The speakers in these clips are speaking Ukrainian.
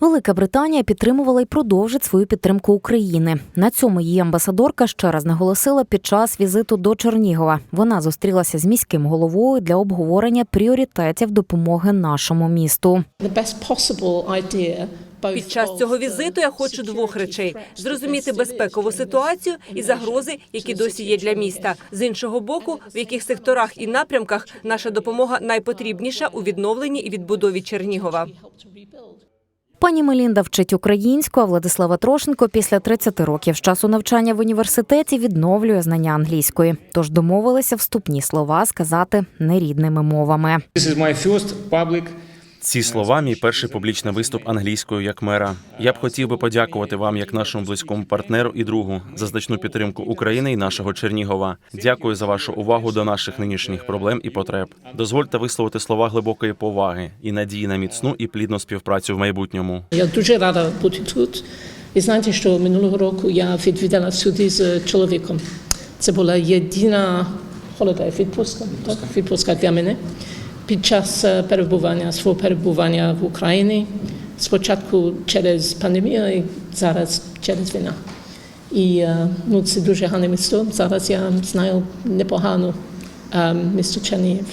Велика Британія підтримувала і продовжить свою підтримку України. На цьому її амбасадорка ще раз наголосила під час візиту до Чернігова. Вона зустрілася з міським головою для обговорення пріоритетів допомоги нашому місту. Під час цього візиту я хочу двох речей: зрозуміти безпекову ситуацію і загрози, які досі є для міста. З іншого боку, в яких секторах і напрямках наша допомога найпотрібніша у відновленні і відбудові Чернігова. Пані Мелінда вчить українську, а Владислава Трошенко після 30 років з часу навчання в університеті відновлює знання англійської. Тож домовилися вступні слова сказати нерідними мовами. This is my first public Ці слова мій перший публічний виступ англійською як мера. Я б хотів би подякувати вам як нашому близькому партнеру і другу за значну підтримку України і нашого Чернігова. Дякую за вашу увагу до наших нинішніх проблем і потреб. Дозвольте висловити слова глибокої поваги і надії на міцну і плідну співпрацю в майбутньому. Я дуже рада бути тут. Ви знаєте, що минулого року я відвідала сюди з чоловіком. Це була єдина холодай відпустка, так? відпустка для мене. Під час е, перебування, свого перебування в Україні, спочатку через пандемію і зараз через війну. І е, ну, це дуже гарне місто. Зараз я знаю непогано е, місто Чернігів.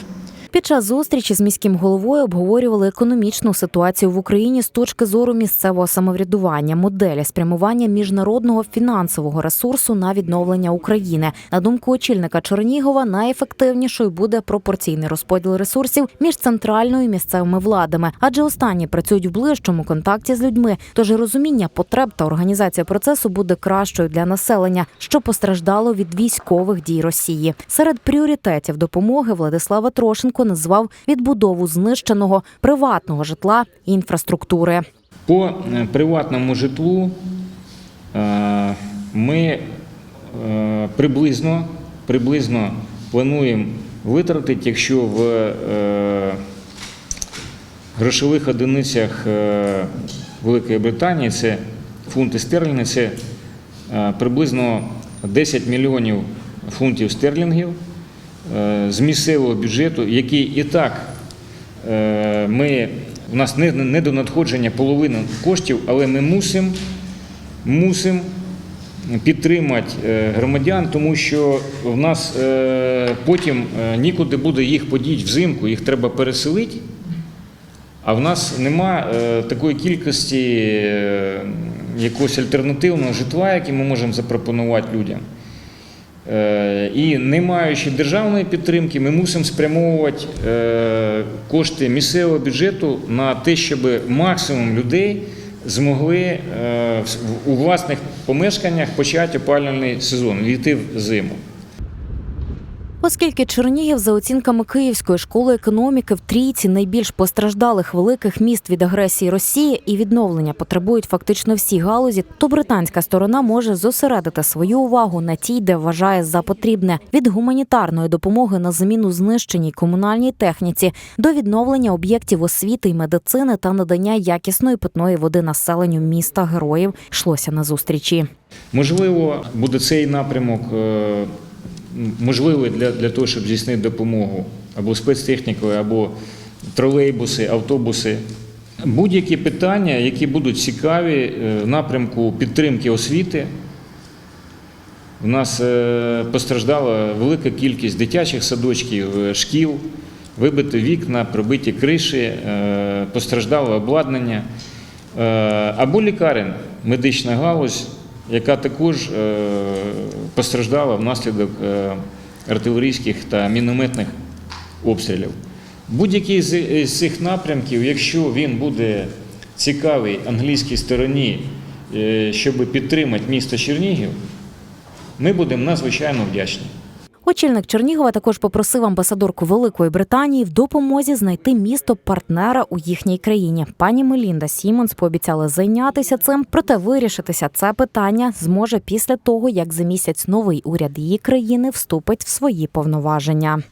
Під час зустрічі з міським головою обговорювали економічну ситуацію в Україні з точки зору місцевого самоврядування, моделі спрямування міжнародного фінансового ресурсу на відновлення України. На думку очільника Чернігова, найефективнішою буде пропорційний розподіл ресурсів між центральною і місцевими владами, адже останні працюють в ближчому контакті з людьми. Тож розуміння потреб та організація процесу буде кращою для населення, що постраждало від військових дій Росії. Серед пріоритетів допомоги Владислава Трошенко назвав відбудову знищеного приватного житла і інфраструктури. По е, приватному житлу е, ми е, приблизно, приблизно плануємо витратити, якщо в грошових одиницях Великої Британії це фунти стерлінги, це приблизно 10 мільйонів фунтів стерлінгів з місцевого бюджету, який і так Е, Ми, у нас не, не до надходження половини коштів, але ми мусимо мусим підтримати е, громадян, тому що в нас е, потім е, нікуди буде їх подіти взимку, їх треба переселити. А в нас нема е, такої кількості е, якогось альтернативного житла, яке ми можемо запропонувати людям. Е, І не маючи державної підтримки, ми мусимо спрямовувати е, кошти місцевого бюджету на те, щоб максимум людей змогли е, у власних помешканнях почати опалювальний сезон, війти в зиму. Оскільки Чернігів, за оцінками Київської школи економіки, в трійці найбільш постраждалих великих міст від агресії Росії і відновлення потребують фактично всі галузі, то британська сторона може зосередити свою увагу на тій, де вважає за потрібне від гуманітарної допомоги на заміну знищеній комунальній техніці до відновлення об'єктів освіти й медицини та надання якісної питної води населенню міста героїв йшлося на зустрічі. Можливо, буде цей напрямок е, можливий для, для того, щоб здійснити допомогу або спецтехнікою, або тролейбуси, автобуси. Будь-які питання, які будуть цікаві е, в напрямку підтримки освіти. У нас е, постраждала велика кількість дитячих садочків, е, шкіл, вибиті вікна, пробиті криші, постраждало обладнання. Або лікарень, медична галузь, яка також е, постраждала внаслідок е, артилерійських та мінометних обстрілів. Будь-який з з цих напрямків, якщо він буде цікавий англійській стороні, е, щоб підтримати місто Чернігів, ми будемо надзвичайно вдячні. Очільник Чернігова також попросив амбасадорку Великої Британії в допомозі знайти місто партнера у їхній країні. Пані Мелінда Сімонс пообіцяла зайнятися цим, проте вирішитися це питання зможе після того, як за місяць новий уряд її країни вступить в свої повноваження.